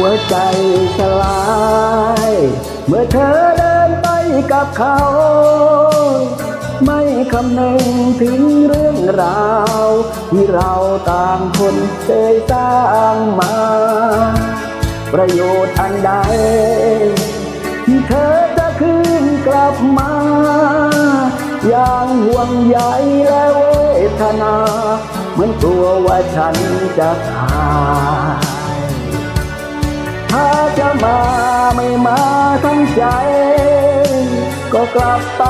หัวใจสลาย เมื่อเธอเดินไปกับเขา ไม่คำนึงถึงเรื่องราว ที่เราต่างคนเคยสร้างมา ประโยชน์อันใด ที่เธอจะคืนกลับมา อย่างห่วงใยและเวทนา เหมือนกลัวว่าฉันจะขาด มาไม่มาทั้งใจ ก็กลับไป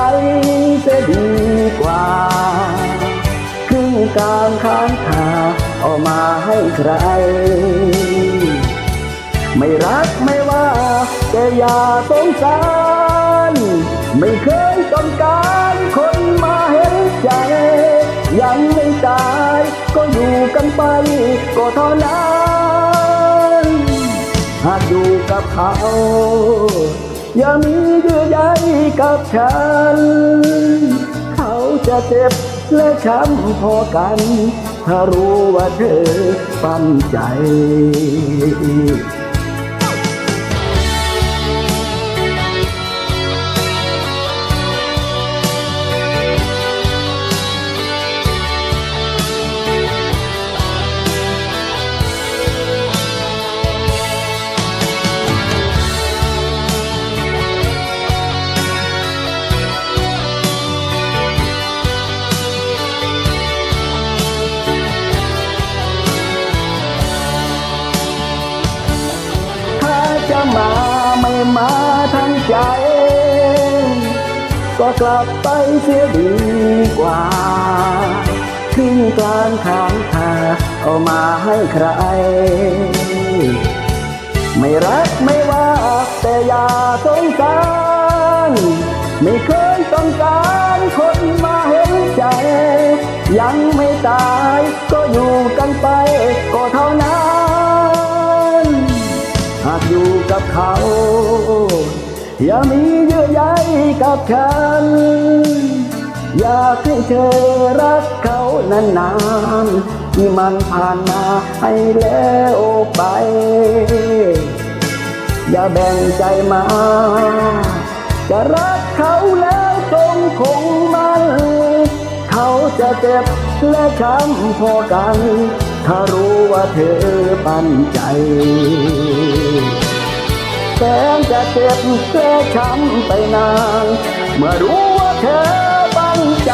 จะดีกว่าครึ่งกลางค้างคาเอามาให้ใคร ไม่รักไม่ว่าแต่อย่าสงสาร ไม่เคยต้องการคนมาเห็นใจ ยังไม่ตายก็อยู่กันไปก็เท่านั้น หากอยู่กับเขา อย่ามีเยื่อใยกับฉัน เขาจะเจ็บและช้ำพอกัน ถ้ารู้ว่าเธอปั้นใจ มาไม่มาทั้งใจ ก็กลับไปเสียดีกว่าครึ่งกลางทางคาเอามาให้ใคร ไม่รักไม่ว่าแต่อย่าสงสาร ไม่เคยต้องการคนมาเห็นใจ ยังไม่ตายก็อยู่กันไปก็เท่า อยู่กับเขา อย่ามีเยื่อใยกับฉัน อยากให้เธอรักเขานานๆที่มันผ่านมาให้แล้วไป อย่าแบ่งใจมา จะรักเขาแล้วคงคงมัน เขาจะเจ็บและช้ำพอกัน ถ้ารู้ว่าเธอปันใจ แสนจะเจ็บเจ็บช้ำไปนาน เมื่อรู้ว่าเธอตั้งใจ